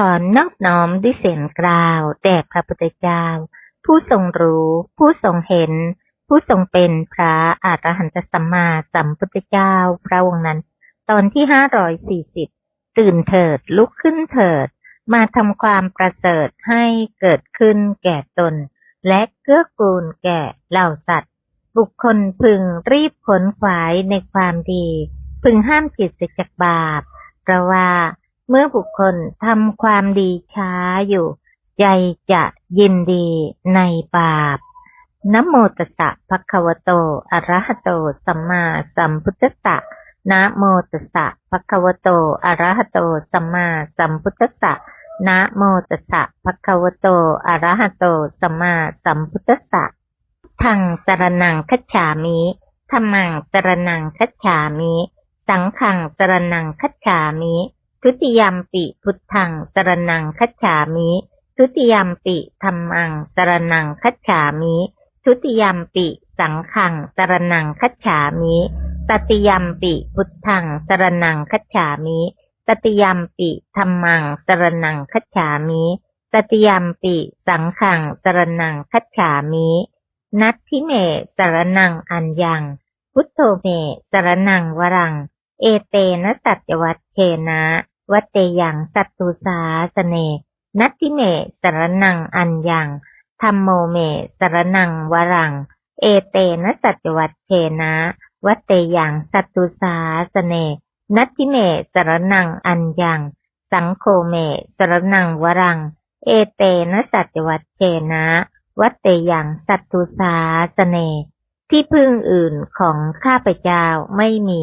ขอนอบน้อมด้วยเสียงกล่าวแด่พระพุทธเจ้า ผู้ทรงรู้ ผู้ทรงเห็น ผู้ทรงเป็นพระอรหันตสัมมาสัมพุทธเจ้า พระองค์นั้น ตอนที่ห้าร้อยสี่สิบตื่นเถิดลุกขึ้นเถิด มาทำความประเสริฐให้เกิดขึ้นแก่ตน และเกื้อกูลแก่เหล่าสัตว์ บุคคลพึงรีบขนขวายในความดี พึงห้ามจิตจากบาปเพราะว่า เมื่อบุคคลทำความดีช้าอยู่ ใจจะยินดีในบาปนะโมตัสสะภะคะวะโต อะระหะโต สัมมาสัมพุทธะนะโมตัสสะภะคะวะโต อะระหะโต สัมมาสัมพุทธะนะโมตัสสะภะคะวะโต อะระหะโต สัมมาสัมพุทธะทังสรนังคัจฉามิธรรมังสรนังคัจฉามิ สังฆังสรนังคัจฉามิ ทุติยมปิพุทธังสรนังคัจฉามิ ทุติยมปิธรรมังสรนังคัจฉามิ ทุติยมปิสังฆังสรนังคัจฉามิตติยมปิพุทธังสรนังคัจฉามิตติยมปิธรรมังสรนังคัจฉามิตติยมปิสังฆังสรนังคัจฉามินัตถิเมสรนังอัญญัง พุทโธเมสรนังวรัง เอเตนะสัจวัตเชนะ วัตเตยังสัตตุสาสเน นัตถิเมสรนังอัญญังธรรมโมเมสรนังวรัง เอเตนะสัจวัตเชนะ วัตเตยังสัตตุสาสเน นัตถิเมสรนังอัญญังสังโฆเมสรนังวรัง เอเตนะสัจวัตเชนะ วัตเตยังสัตตุสาสเน ที่พึ่งอื่นของข้าพเจ้าไม่มี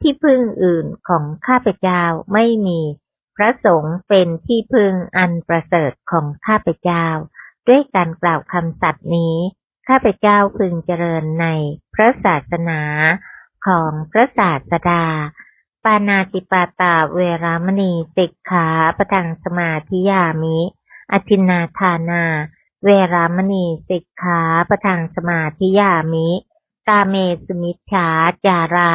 ที่พึ่งอื่นของข้าพเจ้าไม่มี พระสงฆ์เป็นที่พึ่งอันประเสริฐของข้าพเจ้า ด้วยการกล่าวคำสัตย์นี้ ข้าพเจ้าพึงเจริญในพระศาสนาของพระศาสดา ปานาติปาตาเวรามณีสิกขาประทังสมาธิยามิอทินาทานา เวรามณีสิกขาประทังสมาธิยามิกาเมสุมิชฌาจารา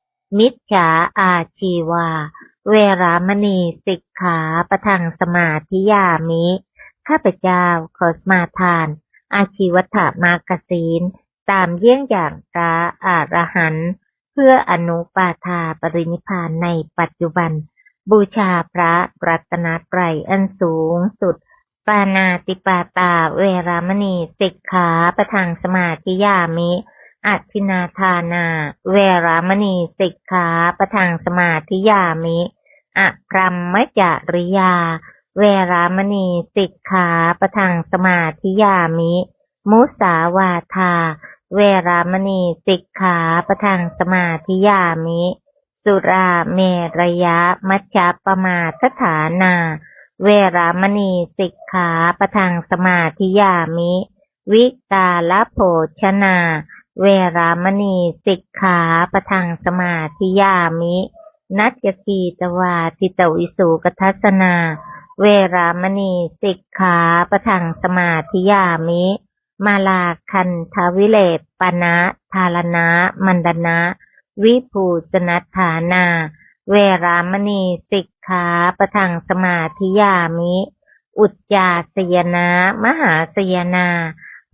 มิจฉาอาชีวา เวรามณีสิกขาประทังสมาธิยามิ ข้าพเจ้าขอสมาทาน อาชีวัฏมากศีลตามเยี่ยงอย่างพระอรหันต์เพื่ออนุปาทาปรินิพานในปัจจุบัน บูชาพระรัตนตรัยอันสูงสุด ปานาติปาตาเวรามณีสิกขาประทังสมาธิยามิ อัตินาทานา เวรามณีสิกขาประทังสมาธิยามิ อะพรัมมจาริยา เวรามณีสิกขาประทังสมาธิยามิ มุสาวาทา เวรามณีสิกขาประทังสมาธิยามิ สุราเมรยะมัชฌะปมาทฐานา เวรามณีสิกขาประทังสมาธิยามิ วิกาลโภชนา เวรามณีสิกขาประทังสมาธิยามิ นัจจคีตวาทิตวิสุกทัสนา เวรามณีสิกขาประทังสมาธิยามิ มาลาคันทวิเลปปนะทารณะมันดนะ วิภูสนัฐานา เวรามณีสิกขาประทังสมาธิยามิ อุจจาสยนะมหาสยนา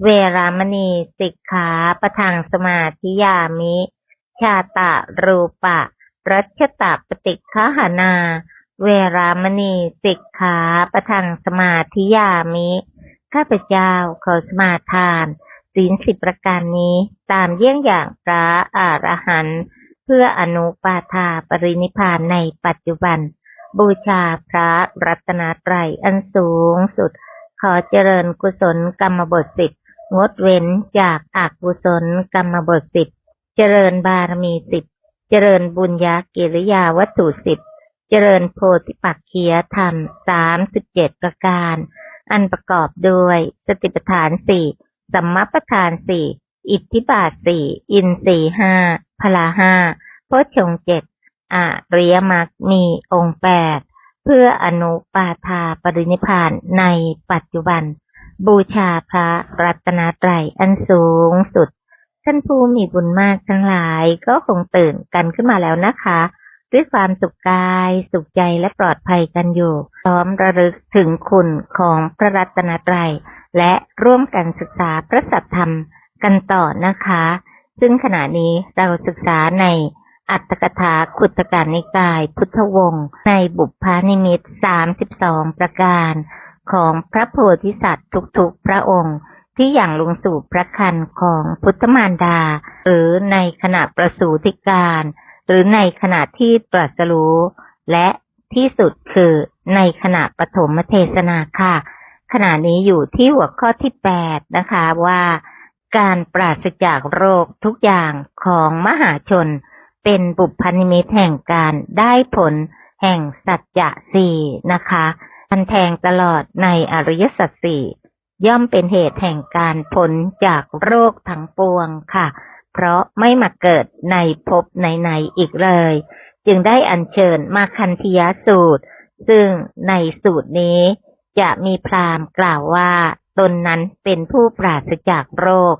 เวรามณีสิกขาประทังสมาธิยามิ ชาตะรูปะ รัชตะปฏิฆหานา เวรามณีสิกขาประทังสมาธิยามิ ข้าพเจ้าขอสมาทาน ศีลสิบประการนี้ตามเยี่ยงอย่างพระอรหันต์เพื่ออนุปาทาปรินิพพานในปัจจุบัน บูชาพระรัตนตรัยอันสูงสุด ขอเจริญกุศลกรรมบทสิบ งดเว้นจากอากุศลกรรมบทสิบเจริญบารมีสิบเจริญบุญญากิริยาวัตถุสิบเจริญโพธิปักเคียธรรมสามสิบเจ็ดประการ อันประกอบด้วยสติปัฏฐานสี่สัมมาประธานสี่อิทธิบาทสี่อินสี่ห้าพลาห้าโพชฌงเจ็ดอาริยมรรคมีองค์แปดเพื่ออนุปาทาปรินิพานในปัจจุบัน บูชาพระรัตนตรัยอันสูงสุด ท่านผู้มีบุญมากทั้งหลายก็คงตื่นกันขึ้นมาแล้วนะคะ ด้วยความสุขกายสุขใจและปลอดภัยกันอยู่ พร้อมระลึกถึงคุณของพระรัตนตรัยและร่วมกันศึกษาพระสัทธรรมกันต่อนะคะ ซึ่งขณะนี้เราศึกษาในอัตถกถาขุตการนิกาย พุทธวงศ์ในบุพพานิมิต32ประการ ของพระโพธิสัตว์ทุกๆพระองค์ ที่อย่างลงสู่พระคันของพุทธมารดา หรือในขณะประสูติการ หรือในขณะที่ตรัสรู้ และที่สุดคือในขณะปฐมเทศนาค่ะ ขณะนี้อยู่ที่หัวข้อที่ 8 นะคะว่าการปราศจากโรคทุกอย่างของมหาชน เป็นบุพนิมิตแห่งการได้ผลแห่งสัจจะสี่นะคะ อันแทงตลอดในอริยสัจสี่ย่อมเป็นเหตุแห่งการผลจากโรคทั้งปวงค่ะ เพราะไม่มาเกิดในภพไหนๆอีกเลย จึงได้อัญเชิญมาคันธยสูตร ซึ่งในสูตรนี้จะมีพราหมณ์กล่าวว่าตนนั้นเป็นผู้ปราศจากโรค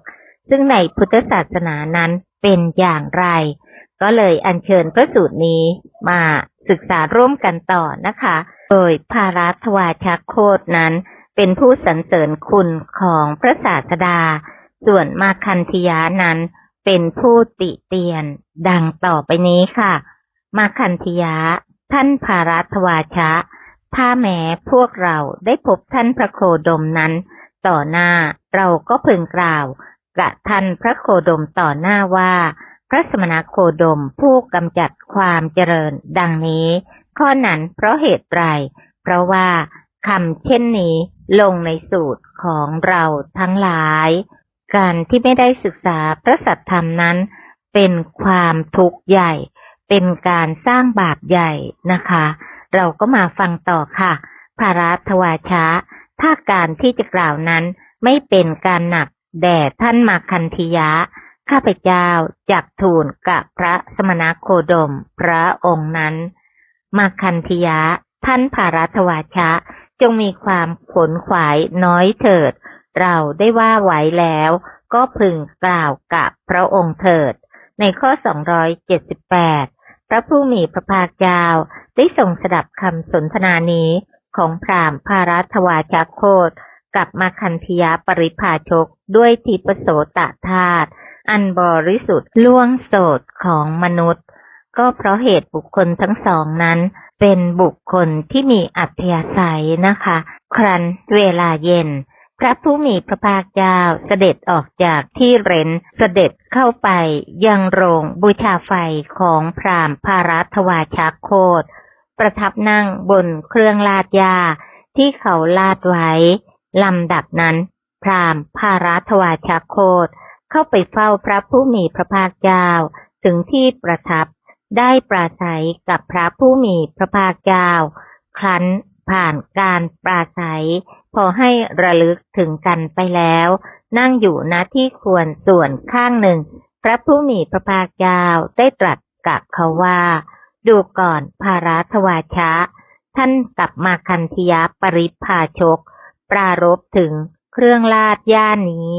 ซึ่งในพุทธศาสนานั้นเป็นอย่างไร ก็เลยอัญเชิญพระสูตรนี้มาศึกษาร่วมกันต่อนะคะ โดยภารัตวาชโคตนั้น เป็นผู้สรรเสริญคุณของพระศาสดา ส่วนมาคันธยานั้นเป็นผู้ติเตียน ดังต่อไปนี้ค่ะ มาคันธยาท่านภารัตวาชะ ถ้าแม้พวกเราได้พบท่านพระโคดมนั้น ต่อหน้าเราก็พึงกล่าวกับท่านพระโคดมต่อหน้าว่า พระสมณโคดมผู้กำจัดความเจริญดังนี้ ข้อนั้นเพราะเหตุไร เพราะว่าคำเช่นนี้ลงในสูตรของเราทั้งหลาย การที่ไม่ได้ศึกษาพระสัทธรรมนั้น เป็นความทุกข์ใหญ่ เป็นการสร้างบาปใหญ่นะคะ เราก็มาฟังต่อค่ะ ภารัตวาชะ ถ้าการที่จะกล่าวนั้นไม่เป็นการหนักแด่ท่านมาคันธิยะ ข้าพเจ้าจักทูลกับพระสมณโคดม พระองค์นั้น มาคันธิยะ ท่านภารัตวาชะ จงมีความขนขวายน้อยเถิด เราได้ว่าไหวแล้ว ก็พึงกล่าวกับพระองค์เถิด ในข้อ 278 พระผู้มีพระภาคเจ้าได้ทรงสดับคำสนทนานี้ของพรามภารัตวาชโคตกับมาคันธยาปริภาชกด้วยทิปโสตธาตุอันบริสุทธิ์ล่วงโสดของมนุษย์ ก็เพราะเหตุบุคคลทั้งสองนั้น เป็นบุคคลที่มีอัธยาศัยนะคะ ครั้นเวลาเย็น พระผู้มีพระภาคเจ้าเสด็จออกจากที่เร้นเสด็จเข้าไปยังโรงบูชาไฟของพราหมณ์ภารัตวาชโคตประทับนั่งบนเครื่องลาดยาที่เขาลาดไว้ลำดับนั้น พราหมณ์ภารัตวาชโคตเข้าไปเฝ้าพระผู้มีพระภาคเจ้า ถึงที่ประทับ ได้ปราศัยกับพระผู้มีพระภาคเจ้า ครั้นผ่านการปราศัย พอให้ระลึกถึงกันไปแล้ว นั่งอยู่ณที่ควรส่วนข้างหนึ่ง พระผู้มีพระภาคเจ้าได้ตรัสกับเขาว่า ดูก่อนภารัตวาชะ ท่านกับมาคันธยาปริพาชก ปรารบถึงเครื่องลาดย่านนี้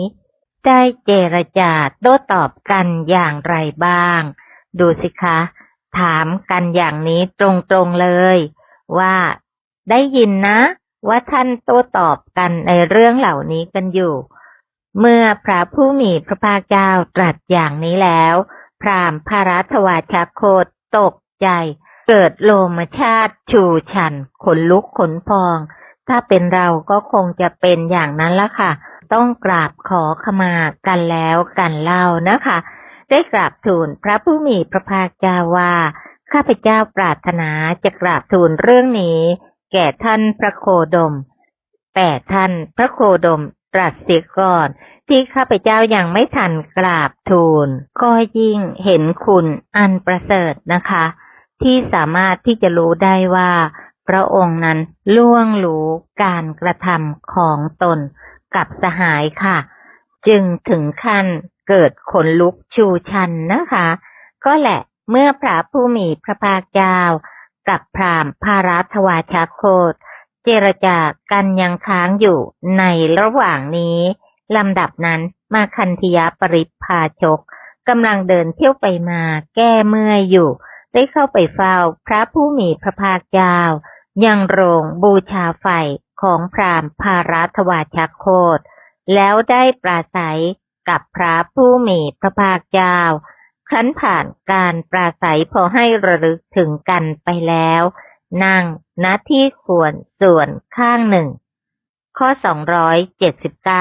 ได้เจรจาโต้ตอบกันอย่างไรบ้าง ดูสิคะ ถามกันอย่างนี้ตรงๆเลย ว่า ได้ยินนะ ว่าท่านโต้ตอบกันในเรื่องเหล่านี้กันอยู่ เมื่อพระผู้มีพระภาคเจ้าตรัสอย่างนี้แล้ว พรามพารัตวาชโคตตกใจ เกิดโลมชาติชูชัน ขนลุกขนพอง ถ้าเป็นเราก็คงจะเป็นอย่างนั้นละค่ะ ต้องกราบขอขมากันแล้วกันเล่านะคะ ได้กราบทูลพระผู้มีพระภาคเจ้าว่า ข้าพเจ้าปรารถนาจะกราบทูลเรื่องนี้ แก่ท่านพระโคดม แต่ท่านพระโคดมตรัสเสียก่อน ที่ข้าพเจ้ายังไม่ทันกราบทูลก็ยิ่งเห็นคุณอันประเสริฐนะคะ ที่สามารถที่จะรู้ได้ว่า พระองค์นั้นล่วงรู้การกระทำของตนกับสหายค่ะ จึงถึงขั้น เกิดขนลุกชูชันนะคะ ก็แหละเมื่อพระผู้มีพระภาคเจ้า กับพราหมณ์พารัตวาชาโคตเจรจากันยังค้างอยู่ในระหว่างนี้ลำดับนั้นมาคันธยาปริพาชกกำลังเดินเที่ยวไปมาแก้เมื่อยอยู่ ได้เข้าไปเฝ้าพระผู้มีพระภาคเจ้า ยังโรงบูชาไฟของพราหมณ์พารัตวาชโคตแล้วได้ปราศัย กับพระผู้มีพระภาคเจ้า ครั้นผ่านการปราศัยพอให้ระลึกถึงกันไปแล้ว นั่งณที่ควรส่วนข้างหนึ่ง ข้อ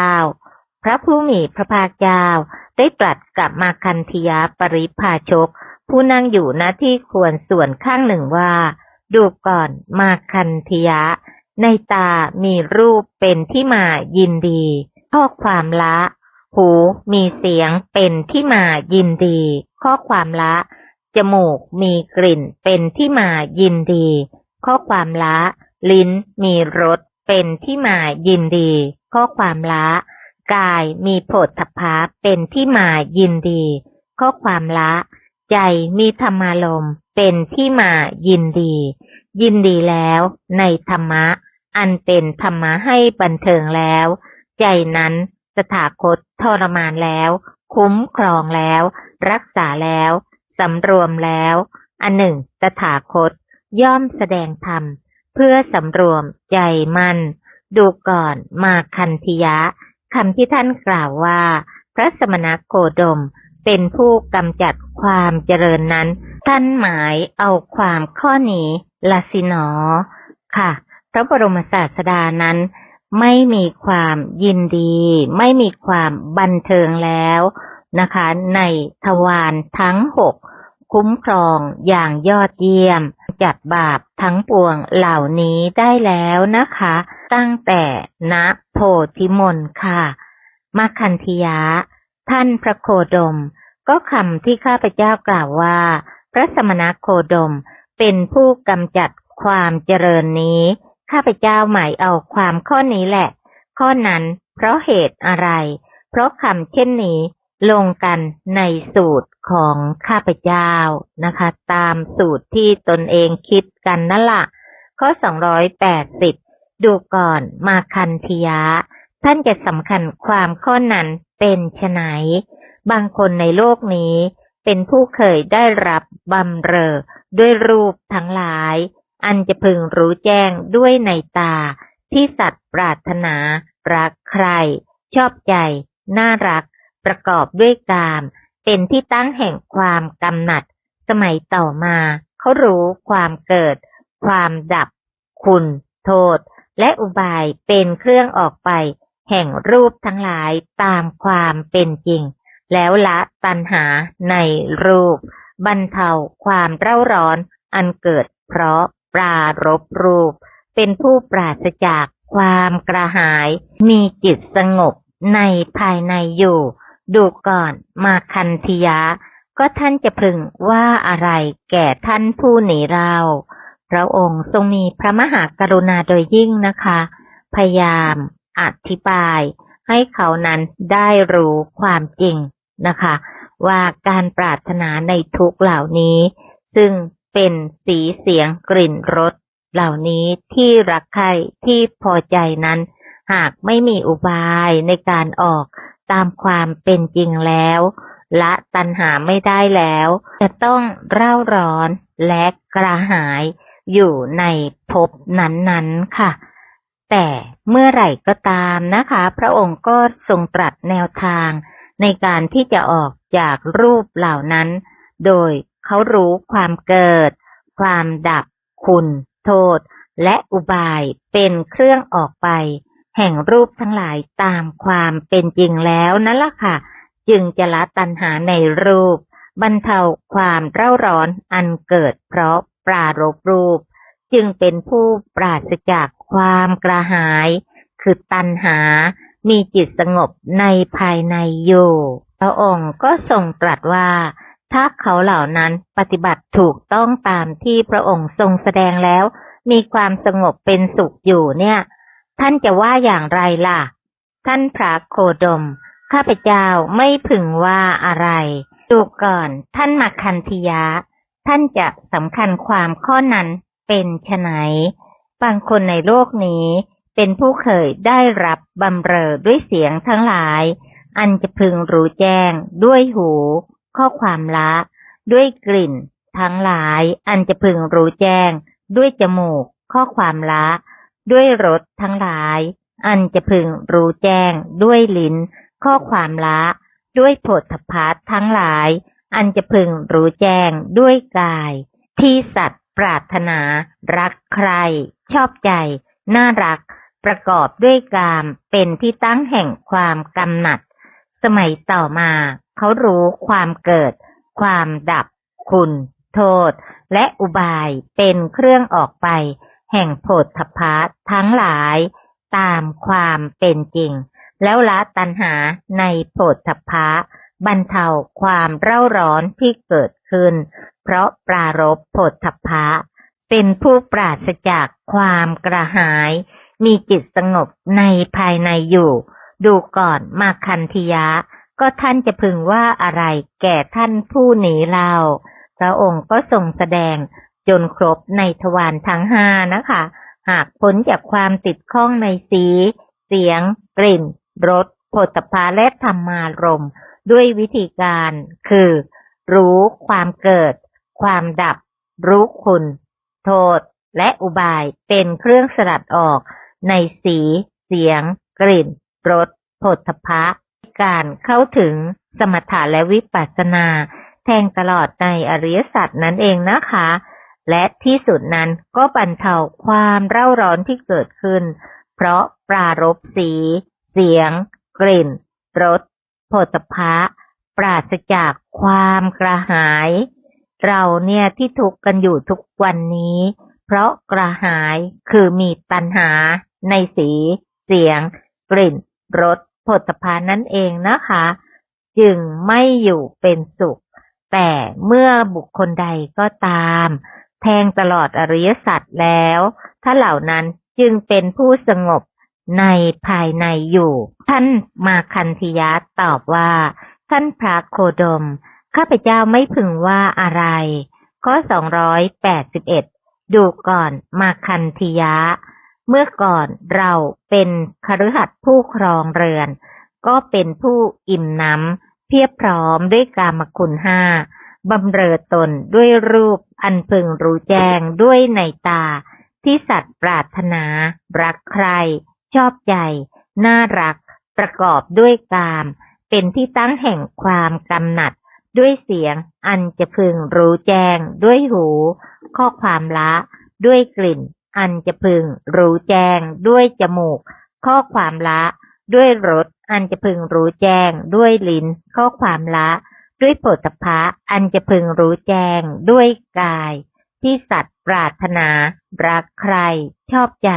279 พระผู้มีพระภาคเจ้าได้ตรัสกับมาคันธยาปริพาชก ผู้นั่งอยู่ณที่ควรส่วนข้างหนึ่งว่า ดูก่อนมาคันธยะในตามีรูปเป็นที่มายินดี ข้อความละ หูมีเสียงเป็นที่มายินดี ข้อความละ จมูกมีกลิ่นเป็นที่มายินดี ข้อความละ ลิ้นมีรสเป็นที่มายินดี ข้อความละ กายมีโผฏฐพะเป็นที่มายินดี ข้อความละ ใจมีธรรมารมเป็นที่มายินดี ยินดีแล้วในธรรมะ อันเป็นธรรมะให้บันเทิงแล้ว ใจนั้น สถาคตทรมานแล้ว คุ้มครองแล้ว รักษาแล้วสำรวมแล้ว อันหนึ่งตถาคต ย่อมแสดงธรรม เพื่อสำรวมใจมัน ดูก่อนมาคันธิยะคำที่ท่านกล่าวว่า พระสมณโคดมเป็นผู้กำจัดความเจริญนั้น ท่านหมายเอาความข้อนี้ละสิหนอ ค่ะ พระบรมศาสดานั้น ไม่มีความยินดี ไม่มีความบันเทิงแล้วนะคะ ในทวารทั้งหกคุ้มครองอย่างยอดเยี่ยม จัดบาปทั้งปวงเหล่านี้ได้แล้วนะคะ ตั้งแต่ณโพธิมนค่ะมาคันธิยะ ท่านพระโคดม ก็คำที่ข้าพเจ้ากล่าวว่า พระสมณโคดมเป็นผู้กำจัดความเจริญนี้ ข้าพเจ้าหมายเอาความข้อนี้แหละ ข้อนั้นเพราะเหตุอะไร เพราะคำเช่นนี้ลงกันในสูตรของข้าพเจ้านะคะ ตามสูตรที่ตนเองคิดกันนั่นละข้อ 280 ดูก่อนมาคันธยะ ท่านจะสำคัญความข้อนั้นเป็นไฉนบางคนในโลกนี้ เป็นผู้เคยได้รับบำเรอด้วยรูปทั้งหลาย อันจะพึงรู้แจ้งด้วยในตา ที่สัตว์ปรารถนา รักใคร ชอบใจ น่ารัก ประกอบด้วยกาม เป็นที่ตั้งแห่งความกำหนัด สมัยต่อมาเขารู้ความเกิด ความดับ คุณ โทษ และอุบายเป็นเครื่องออกไป แห่งรูปทั้งหลายตามความเป็นจริง แล้วละตัณหาในรูป บรรเทาความเร่าร้อนอันเกิดเพราะ ปรารบรูป เป็นผู้ปราศจากความกระหาย มีจิตสงบในภายในอยู่ ดูก่อนมาคันธยะ ก็ท่านจะพึงว่าอะไรแก่ท่านผู้หนีเรา พระองค์ทรงมีพระมหากรุณาโดยยิ่งนะคะ พยายามอธิบาย ให้เขานั้นได้รู้ความจริงนะคะ ว่าการปรารถนาในทุกเหล่านี้ ซึ่ง เป็นสีเสียงกลิ่นรสเหล่านี้ที่รักใครที่พอใจนั้น หากไม่มีอุบายในการออกตามความเป็นจริงแล้วละตัณหาไม่ได้แล้ว จะต้องเร่าร้อนและกระหายอยู่ในภพนั้นๆค่ะ แต่เมื่อไหร่ก็ตามนะคะ พระองค์ก็ทรงตรัสแนวทางในการที่จะออกจากรูปเหล่านั้น โดย เขารู้ความเกิด ความดับ คุณ โทษ และอุบายเป็นเครื่องออกไป แห่งรูปทั้งหลายตามความเป็นจริงแล้วนั่นละค่ะ จึงจะละตัณหาในรูป บรรเทาความเร่าร้อนอันเกิดเพราะปรารบรูป จึงเป็นผู้ปราศจากความกระหาย คือตัณหา มีจิตสงบในภายในอยู่พระองค์ก็ทรงตรัสว่า ถ้าเขาเหล่านั้นปฏิบัติถูกต้องตามที่พระองค์ทรงแสดงแล้ว มีความสงบเป็นสุขอยู่เนี่ย ท่านจะว่าอย่างไรล่ะ ท่านพระโคดม ข้าพเจ้าไม่พึงว่าอะไรดูก่อนท่านมาคันธยะ ท่านจะสำคัญความข้อนั้นเป็นไฉนบางคนในโลกนี้ เป็นผู้เคยได้รับบำเรอด้วยเสียงทั้งหลาย อันจะพึงรู้แจ้งด้วยหู ข้อความละ ด้วยกลิ่น ทั้งหลายอันจะพึงรู้แจ้ง ด้วยจมูก ข้อความละ ด้วยรสทั้งหลาย อันจะพึงรู้แจ้ง ด้วยลิ้น ข้อความละ ด้วยโผฏฐัพพะทั้งหลาย อันจะพึงรู้แจ้ง ด้วยกาย ที่สัตว์ปรารถนา รักใคร ชอบใจ น่ารัก ประกอบด้วยกามเป็นที่ตั้งแห่งความกำหนัด สมัยต่อมา เขารู้ความเกิด ความดับ คุณ โทษ และอุบายเป็นเครื่องออกไป แห่งโผฏฐัพพะทั้งหลาย ตามความเป็นจริง แล้วละตัณหาในโผฏฐัพพะบรรเทาความเร่าร้อนที่เกิดขึ้น เพราะปรารบโผฏฐัพพะเป็นผู้ปราศจากความกระหาย มีจิตสงบในภายในอยู่ ดูก่อนมาคันธยะ ก็ท่านจะพึงว่าอะไรแก่ท่านผู้หนีเราพระองค์ก็ทรงแสดงจนครบในทวารทั้งห้านะคะ หากพ้นจากความติดข้องในสี เสียง กลิ่นรสโผฏฐัพพะและธรรมารม ด้วยวิธีการคือ รู้ความเกิด ความดับ รู้คุณ โทษ และอุบายเป็นเครื่องสลัดออก ในสี เสียง กลิ่นรสโผฏฐัพพะ การเข้าถึงสมถะและวิปัสสนา แทงตลอดในอริยสัจนั่นเองนะคะ และที่สุดนั้นก็บรรเทาความเร่าร้อนที่เกิดขึ้น เพราะปรารบสี เสียง กลิ่นรสโผฏฐะปราศจากความกระหาย เราเนี่ยที่ทุกข์กันอยู่ทุกวันนี้ เพราะกระหายคือมีตัณหาในสี เสียง กลิ่นรส ผฏฐัพพะนั่นเองนะคะ จึงไม่อยู่เป็นสุข แต่เมื่อบุคคลใดก็ตาม แทงตลอดอริยสัจแล้ว ถ้าเหล่านั้นจึงเป็นผู้สงบในภายในอยู่ ท่านมาคันธยะตอบว่า ท่านพระโคดม ข้าพเจ้าไม่พึงว่าอะไร ข้อสองร้อยแปดสิบเอ็ดดูก่อนมาคันธยะ เมื่อก่อนเราเป็นคฤหัสถ์ผู้ครองเรือน ก็เป็นผู้อิ่มน้ำเพียบพร้อมด้วยกามคุณห้าบำเรอตนด้วยรูปอันพึงรู้แจ้งด้วยในตา ที่สัตว์ปรารถนา รักใคร ชอบใจ น่ารัก ประกอบด้วยกาม เป็นที่ตั้งแห่งความกำหนัด ด้วยเสียงอันจะพึงรู้แจ้งด้วยหู ข้อความละ ด้วยกลิ่น อันจะพึงรู้แจ้งด้วยจมูก ข้อความละด้วยรสอันจะพึงรู้แจ้งด้วยลิ้น ข้อความละ ด้วยโผฏฐัพพะอันจะพึงรู้แจ้งด้วยกาย ที่สัตว์ปรารถนา รักใคร ชอบใจ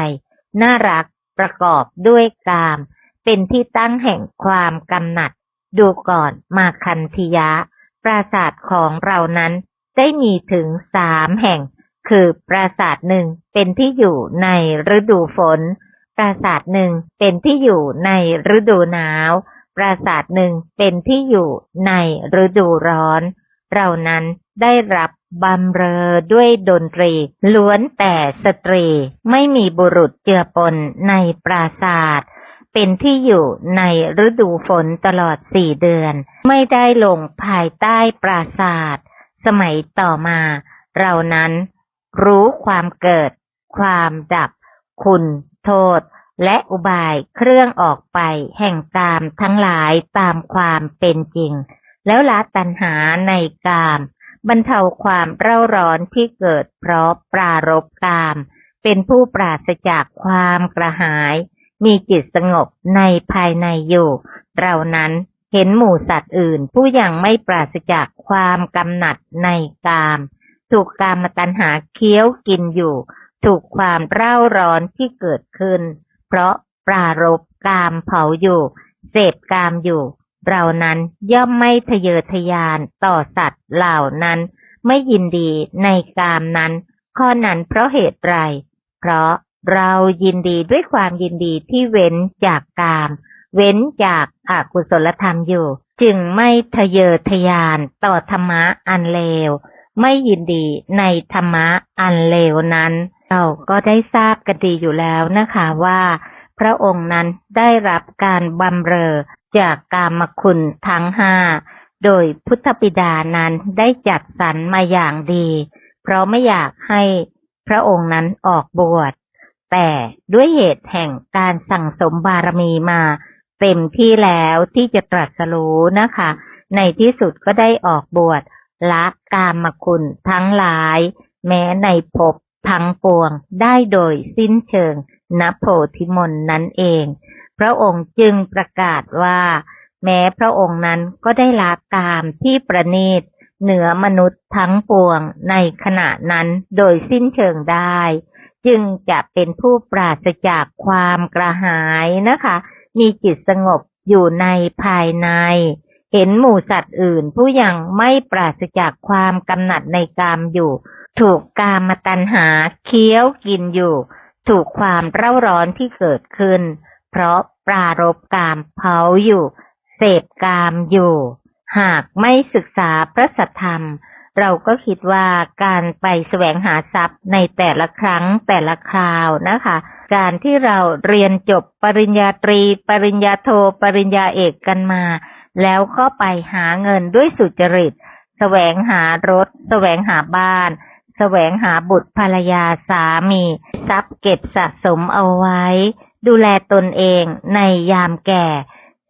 น่ารักประกอบด้วยกาม เป็นที่ตั้งแห่งความกำหนัด ดูก่อนมาคันธยะ ปราสาทของเรานั้นได้มีถึงสามแห่ง คือปราสาทหนึ่งเป็นที่อยู่ในฤดูฝน ปราสาทหนึ่งเป็นที่อยู่ในฤดูหนาว ปราสาทหนึ่งเป็นที่อยู่ในฤดูร้อน เรานั้นได้รับบำเรอด้วยดนตรี ล้วนแต่สตรีไม่มีบุรุษเจือปนในปราสาทเป็นที่อยู่ในฤดูฝนตลอดสี่เดือน ไม่ได้ลงภายใต้ปราสาทสมัยต่อมา เรานั้น รู้ความเกิด ความดับ คุณ โทษ และอุบายเครื่องออกไป แห่งกามทั้งหลายตามความเป็นจริง แล้วละตัณหาในกาม บรรเทาความเร่าร้อนที่เกิดเพราะปรารบกาม เป็นผู้ปราศจากความกระหาย มีจิตสงบในภายในอยู่เรานั้นเห็นหมู่สัตว์อื่นผู้ยังไม่ปราศจากความกำหนัดในกาม ถูกกามตัณหาเคี้ยวกินอยู่ ถูกความเร่าร้อนที่เกิดขึ้น เพราะปรารบกามเผาอยู่ เสพกามอยู่ เรานั้นย่อมไม่ทะเยอทะยานต่อสัตว์เหล่านั้น ไม่ยินดีในกามนั้น ข้อนั้นเพราะเหตุไร เพราะเรายินดีด้วยความยินดีที่เว้นจากกาม เว้นจากอากุศลธรรมอยู่ จึงไม่ทะเยอทะยานต่อธรรมะอันเลว ไม่ยินดีในธรรมะอันเลวนั้น เราก็ได้ทราบกันดีอยู่แล้วนะคะว่า พระองค์นั้นได้รับการบำเรอจากกามคุณทั้งห้าโดยพุทธบิดานั้นได้จัดสรรมาอย่างดี เพราะไม่อยากให้พระองค์นั้นออกบวช แต่ด้วยเหตุแห่งการสั่งสมบารมีมาเต็มที่แล้วที่จะตรัสรู้นะคะ ในที่สุดก็ได้ออกบวช ละกามคุณทั้งหลาย แม้ในภพทั้งปวงได้โดยสิ้นเชิงณโพธิมนต์นั่นเอง พระองค์จึงประกาศว่า แม้พระองค์นั้นก็ได้ละกามที่ประณีตเหนือมนุษย์ทั้งปวงในขณะนั้นโดยสิ้นเชิงได้ จึงจะเป็นผู้ปราศจากความกระหายนะคะ มีจิตสงบอยู่ในภายใน เห็นหมู่สัตว์อื่น ผู้ยังไม่ปราศจากความกำหนัดในกามอยู่ ถูกกามตัณหาเคี้ยวกินอยู่ ถูกความเร่าร้อนที่เกิดขึ้น เพราะปรารบกามเผาอยู่ เสพกามอยู่ หากไม่ศึกษาพระสัทธรรม เราก็คิดว่าการไปแสวงหาทรัพย์ในแต่ละครั้งแต่ละคราวนะคะการที่เราเรียนจบปริญญาตรี ปริญญาโท ปริญญาเอกกันมา แล้วก็ไปหาเงินด้วยสุจริต แสวงหารถ แสวงหาบ้าน แสวงหาบุตรภรรยาสามี ทรัพย์เก็บสะสมเอาไว้ ดูแลตนเองในยามแก่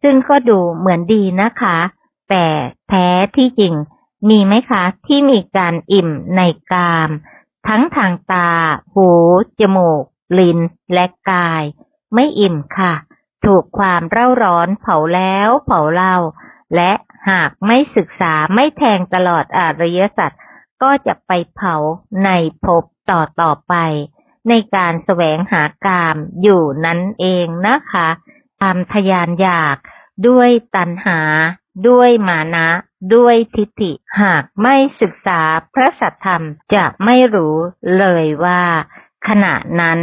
ซึ่งก็ดูเหมือนดีนะคะ แต่แท้ที่จริง มีไหมคะที่มีการอิ่มในกาม ทั้งทางตา หู จมูก ลิ้น และกาย ไม่อิ่มค่ะ ถูกความเร่าร้อนเผาแล้วเผาเล่า และหากไม่ศึกษาไม่แทงตลอดอริยสัจก็จะไปเผาในภพต่อต่อไป ในการแสวงหากามอยู่นั่นเองนะคะตามทยานอยากด้วยตัณหา ด้วยมานะ ด้วยทิฏฐิ หากไม่ศึกษาพระสัทธรรมจะไม่รู้เลยว่า ขณะนั้น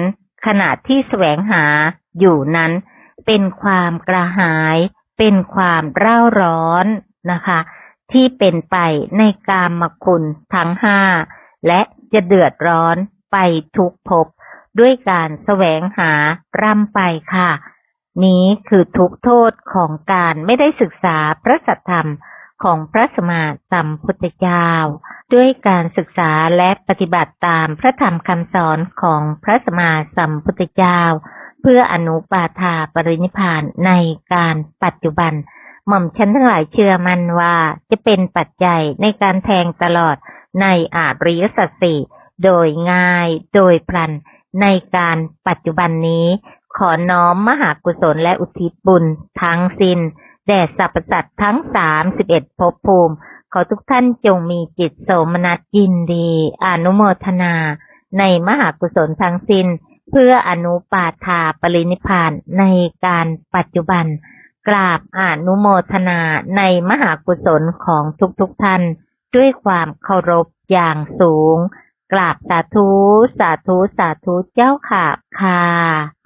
ขณะที่แสวงหาอยู่นั้น เป็นความกระหาย เป็นความเร่าร้อนนะคะ ที่เป็นไปในกามคุณทั้งห้าและจะเดือดร้อนไปทุกภพด้วยการแสวงหาร่ำไปค่ะ นี้คือทุกโทษของการไม่ได้ศึกษาพระสัทธรรมของพระสมมาสัมพุทธเจ้า ด้วยการศึกษาและปฏิบัติตามพระธรรมคำสอนของพระสมมาสัมพุทธเจ้า พื่ออนุปาทาปรินิพานในการปัจจุบัน หม่อมฉันทั้งหลายเชื่อมันว่าจะเป็นปัจจัยในการแทงตลอดในอาริยสัจสี่โดยง่ายโดยพลันในการปัจจุบันนี้ ขอน้อมมหากุศลและอุทิศบุญทั้งสิน้นแด่สรรพสัตว์ทั้งสามสิบเอ็ดภพภูมิ ขอทุกท่านจงมีจิตโสมนัสยินดี อนุโมทนา ในมหากุศลทั้งสิน้น เพื่ออนุปาทาปรินิพานในการปัจจุบัน กราบอนุโมทนาในมหากุศลของทุกๆทท่าน ด้วยความเคารพอย่างสูง กราบสาธุ สาธุ สาธุเจ้าค่ะค่ะ